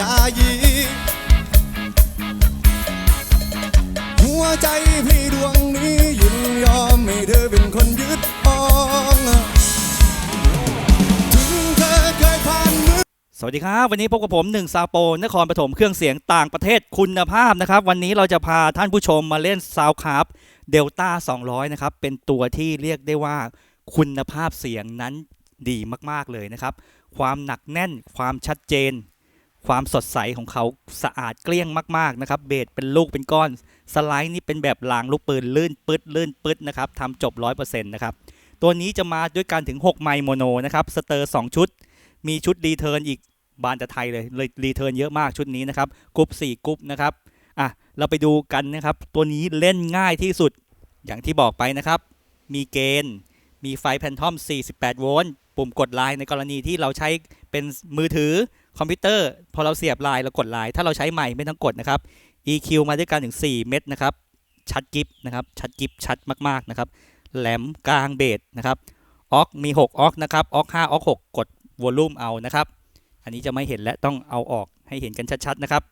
ยายี หัวใจพี่ดวงนี้ยินยอมให้เธอเป็นคนยึดองถึงเธอเคยผ่านมือสวัสดีครับ วันนี้พบกับผมหนึ่งซาโป นครปฐมเครื่องเสียงต่างประเทศคุณภาพนะครับ วันนี้เราจะพาท่านผู้ชมมาเล่นซาวคาร์เดลต้า200 นะครับ เป็นตัวที่เรียกได้ว่าคุณภาพเสียงนั้นดีมาก ๆ เลยนะครับ ความหนักแน่นความชัดเจน ความสดใสของเขาสะอาดเกลี้ยงมาก ๆ นะครับ เบสเป็นลูกเป็นก้อน สไลด์นี่เป็นแบบลางลูกปืนลื่นปืดลื่นปืดนะครับทำจบ 100%นะครับตัวนี้จะมาด้วยกันถึง 6 ไมค์โมโนนะครับสเตอร์ 2 ชุด มีชุดรีเทิร์นอีกบานจะไทยเลยเลยรีเทิร์นเยอะมากชุดนี้นะครับกรุ๊ป4กรุ๊ปนะครับอะเราไปดูกันนะครับ ตัวนี้เล่นง่ายที่สุดอย่างที่บอกไปนะครับ มีเกณฑ์ มีไฟแพนทอม 48 โวลต์ ปุ่มกดไลน์ในกรณีที่เราใช้ เป็นมือถือคอมพิวเตอร์ พอเราเสียบไลน์เรากดไลน์ถ้าเราใช้ใหม่ไม่ต้องกดนะครับ EQ มาด้วยกันถึง 4 เม็ดนะครับชัดกิฟนะครับชัดกิฟชัดมากๆนะครับแหลมกลางเบสนะครับออกมี 6ออกนะครับออก5ออก6กดวอลลุ่มเอานะครับ อันนี้จะไม่เห็นและต้องเอาออกให้เห็นกันชัดๆนะครับ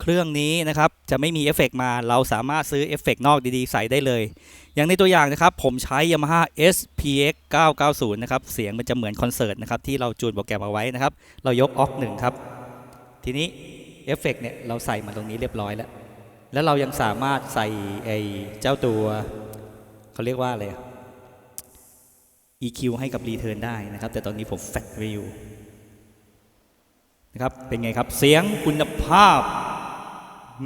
เครื่องนี้นะครับจะไม่มีเอฟเฟกต์มา เราสามารถซื้อเอฟเฟกต์นอกดีๆ ใส่ได้เลย อย่างในตัวอย่างนะครับ ผมใช้ Yamaha SPX 990 นะครับ เสียงมันจะเหมือนคอนเสิร์ตนะครับ ที่เราจูนโปรแกรมเอาไว้นะครับ เรายกออกหนึ่งครับ ทีนี้เอฟเฟกต์เนี่ยเราใส่มาตรงนี้เรียบร้อยแล้ว แล้วเรายังสามารถใส่ไอ้เจ้าตัวเขาเรียกว่าอะไร EQ ให้กับ Return ได้นะครับ แต่ตอนนี้ผมแฟดไว้อยู่นะครับเป็นไงครับเสียงคุณภาพ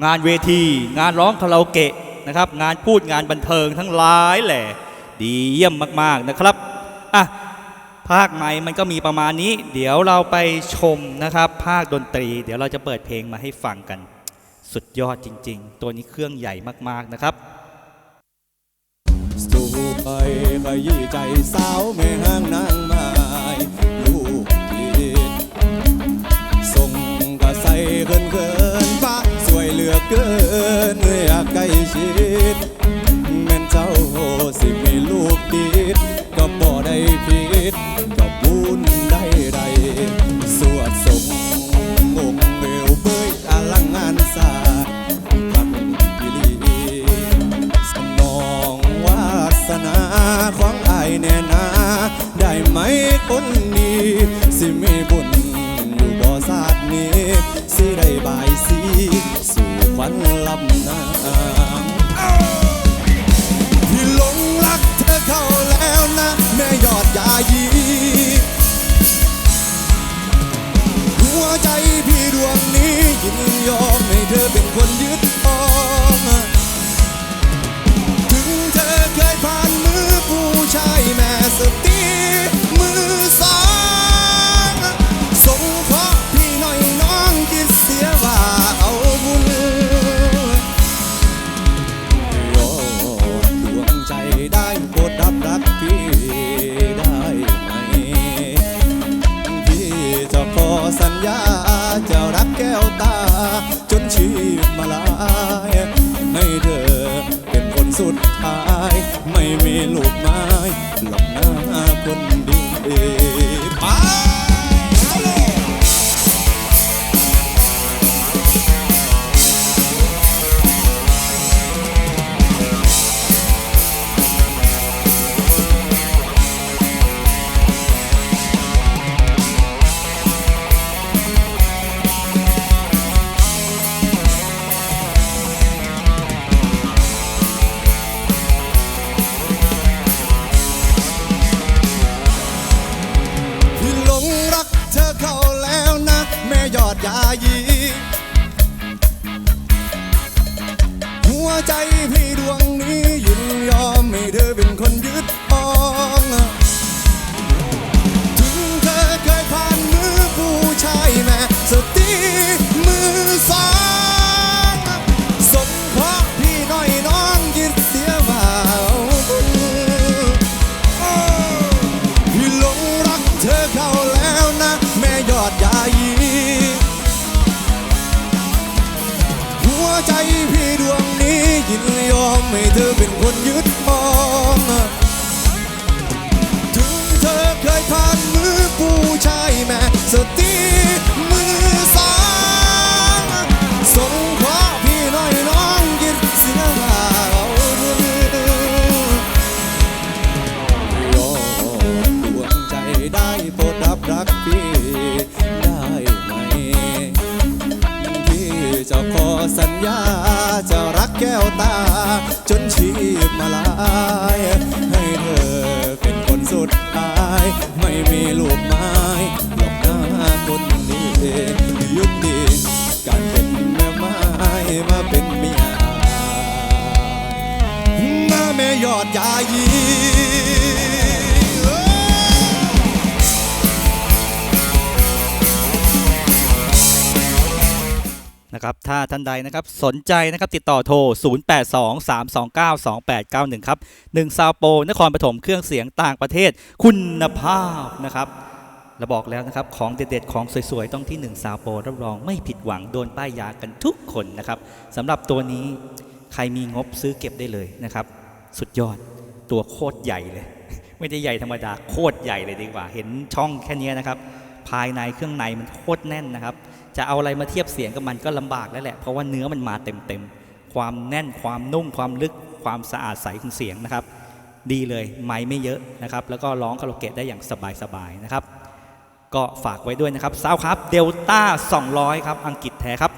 งานเวที งานร้องคาราโอเกะนะครับ งานพูดงานบันเทิงทั้งหลายแหละดีเยี่ยมมากๆนะครับอะภาคใหม่มันก็มีประมาณนี้ เดี๋ยวเราไปชมนะครับ ภาคดนตรี เดี๋ยวเราจะเปิดเพลงมาให้ฟังกัน สุดยอดจริง ๆ ตัวนี้เครื่องใหญ่มากๆนะครับสู่ไปขยี้ใจสาวแม่ห้างนางไม้ ชิดแม่นเจ้าสิมีลูกติดก็บ่ได้ผิดก็บุญได้ใดสวดส่งงงเบลเบยอลังงานสาพันพิลีสนองวาสนาของอายแน่นา ได้ไหมคนดีสิมีบุญอยู่บ่ศาสนี้สิได้บายสี ควันลำน้ำที่หลงรักเธอเข้าแล้วนะ แม่ยอดยายีหัวใจพี่ดวงนี้ยินยอมให้เธอเป็นคนยึด สัญญาจะรักแก้วตา จนชีพมาลายให้เธอเป็นคนสุดท้าย ไม่มีลูกมา ใจพี่ ให้เธอเป็นคนยืน แก้วตา จนชีพมาลาย ให้เธอเป็นคนสุดท้าย ไม่มีลูกไม้หลอกหน้าคนดียุคดีการเป็นแม่ไม้มาเป็นเมียมาแม่ยอดยายี นะครับถ้าท่านใดนะครับสนใจนะครับติดต่อโทร 0823292891 ครับ1ซาวโปนครปฐมเครื่องเสียงต่างประเทศคุณภาพนะครับเราบอกแล้วนะครับของเด็ดๆของสวยๆ ต้องที่ 1 ซาวโปรับรองไม่ผิดหวังโดนป้ายยากันทุกคนนะครับสำหรับตัวนี้ใครมีงบซื้อเก็บได้เลยนะครับ สุดยอดตัวโคตรใหญ่เลย ไม่ได้ใหญ่ธรรมดาโคตรใหญ่เลยดีกว่า เห็นช่องแค่เนี้ยนะครับ ภายในเครื่องในมันโคตรแน่นนะครับ จะเอาอะไรมาเทียบเสียงกับมันก็ลำบากแล้วแหละ เพราะว่าเนื้อมันมาเต็มๆ ความแน่นความนุ่มความลึกความสะอาดใสของเสียงนะครับ ดีเลยไม้ไม่เยอะนะครับ แล้วก็ร้องคาราโอเกะได้อย่างสบายๆนะครับ ก็ฝากไว้ด้วยนะครับซาวครับเดลต้า200 ครับ อังกฤษแท้ครับ